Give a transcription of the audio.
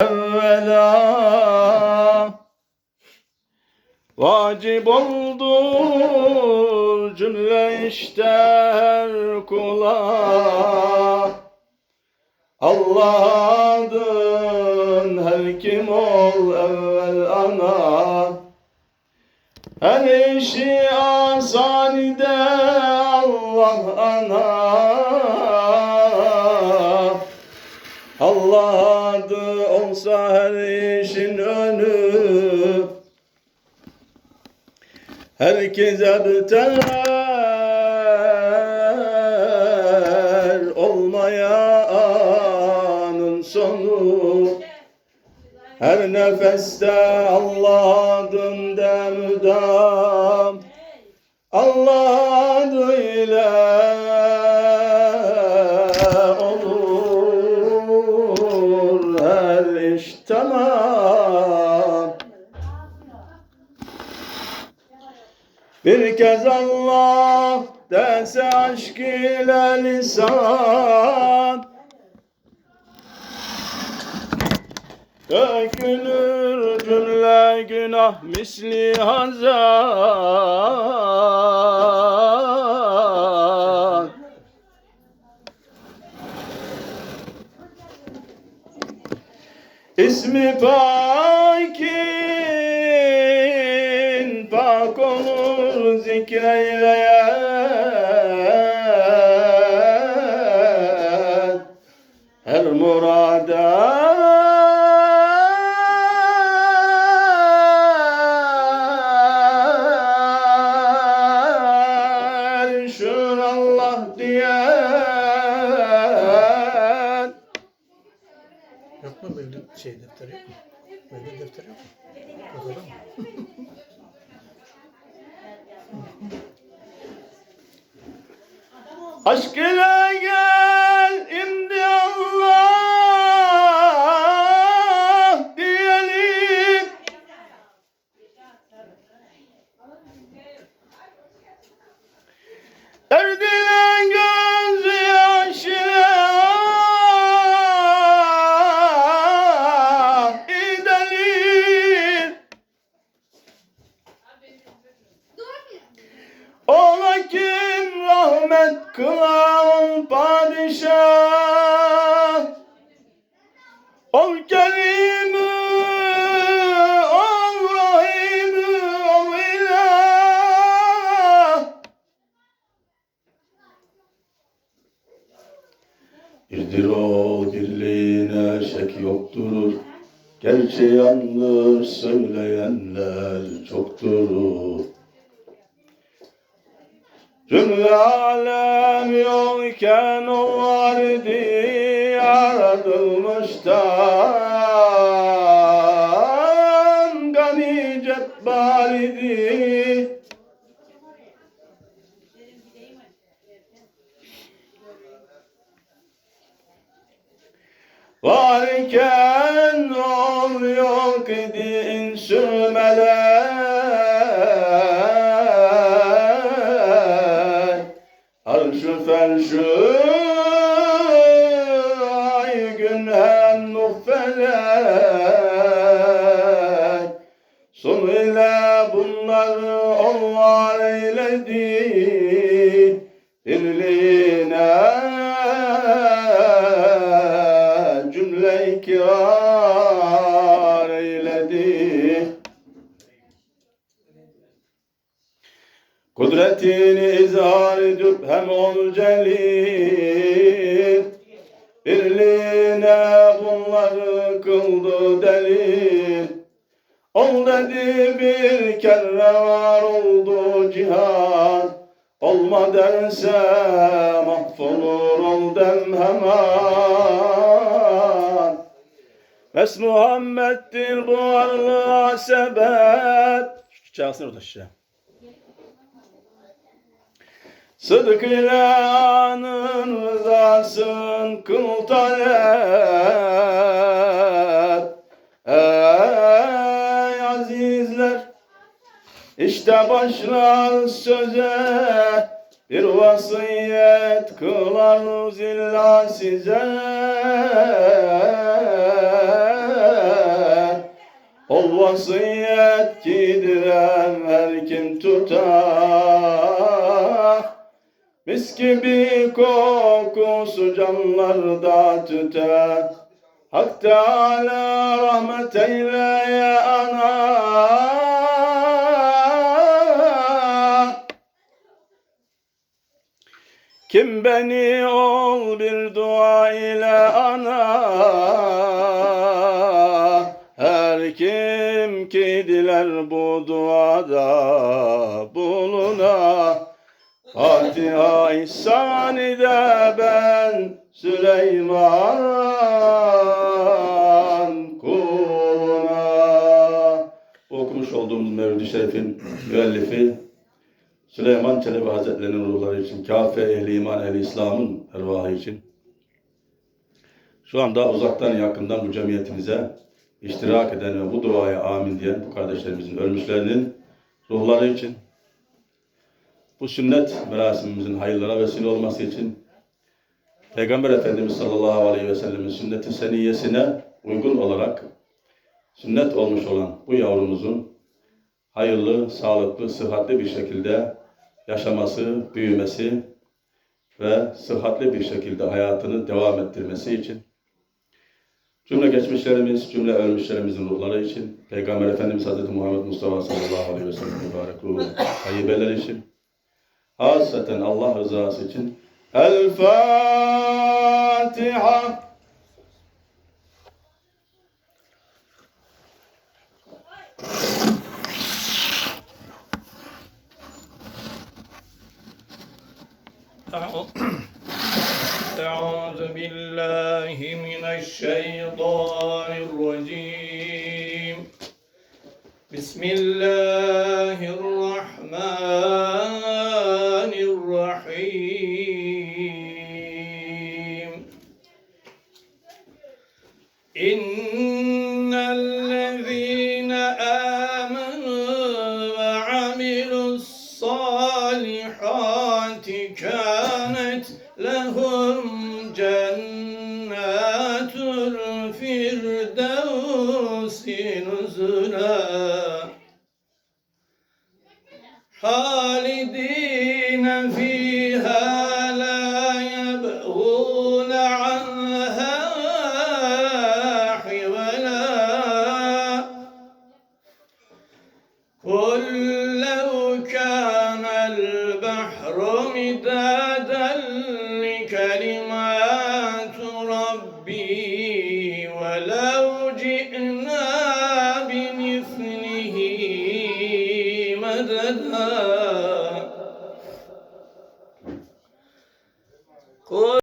evvela Vacip oldu cümle işte her kula. Allah adın her kim ol evvel ana. Her işi asanide Allah ana. Allah her işin önü. Herkese biter olmayanın sonu. Her nefeste Allah adında müdam Allah adıyla Bir kez Allah dese aşk ile lisan. Dökülür cümle günah misli hazan İsmi pakin pak olur zikreyleyen her murada erişir Allah diyen Yok böyle şey defteri? Böyle defter yok mu? Odada mı? Aşk kılan padişah. Ol kerimü, ol rahimü, ol ilah Birdir o birliğine şek yoktur Gerçi yanlış söyleyenler çoktur Cümle alem yokken o vardı yaratılmıştan Gani cebbar idi. Varken ol yok idi insü melek Arşı felşü ay gün hem felek Son ile bunları onlar eyledi Kudretini izhar edip hem ol celil. Birliğine bunları kıldı delil. Ol dedi bir kere var oldu cihan. Olma derse mahvolur ol dem hemen. Mes Muhammed'dir bu varlığa sebep. Çalsın orada şişe. Sıdk ile anın rızasın kıl talep Ey azizler işte başlar söze bir vasiyet kılarız illa size. O vasiyet gidiren her kim tutar Mis gibi kokusu canlarda tüter. Hak Teala rahmet eyle ya ana. Kim beni ol bir dua ile ana? Her kim ki diler bu duada buluna Fatiha ihsan ede ben Süleyman kuluna okumuş olduğumuz Mevlid-i Şerif'in müellifi Süleyman Çelebi Hazretleri'nin ruhları için, kafe ehli iman ehli İslam'ın ervahı için. Şu anda uzaktan yakından bu cemiyetimize iştirak eden ve bu duaya amin diyen bu kardeşlerimizin ölmüşlerinin ruhları için bu sünnet merasimimizin hayırlara vesile olması için Peygamber Efendimiz sallallahu aleyhi ve sellemin sünnet-i seniyyesine uygun olarak sünnet olmuş olan bu yavrumuzun hayırlı, sağlıklı, sıhhatli bir şekilde yaşaması, büyümesi ve sıhhatli bir şekilde hayatını devam ettirmesi için cümle geçmişlerimiz, cümle ölmüşlerimizin ruhları için Peygamber Efendimiz Hazreti Muhammed Mustafa sallallahu aleyhi ve sellem mübarek ruhu hayyibeler için hasreten Allah rızası için El Fatiha أعوذ بالله من الشيطان الرجيم بسم الله الرحمن لهم جنات الفردوس نزلا خالدين ما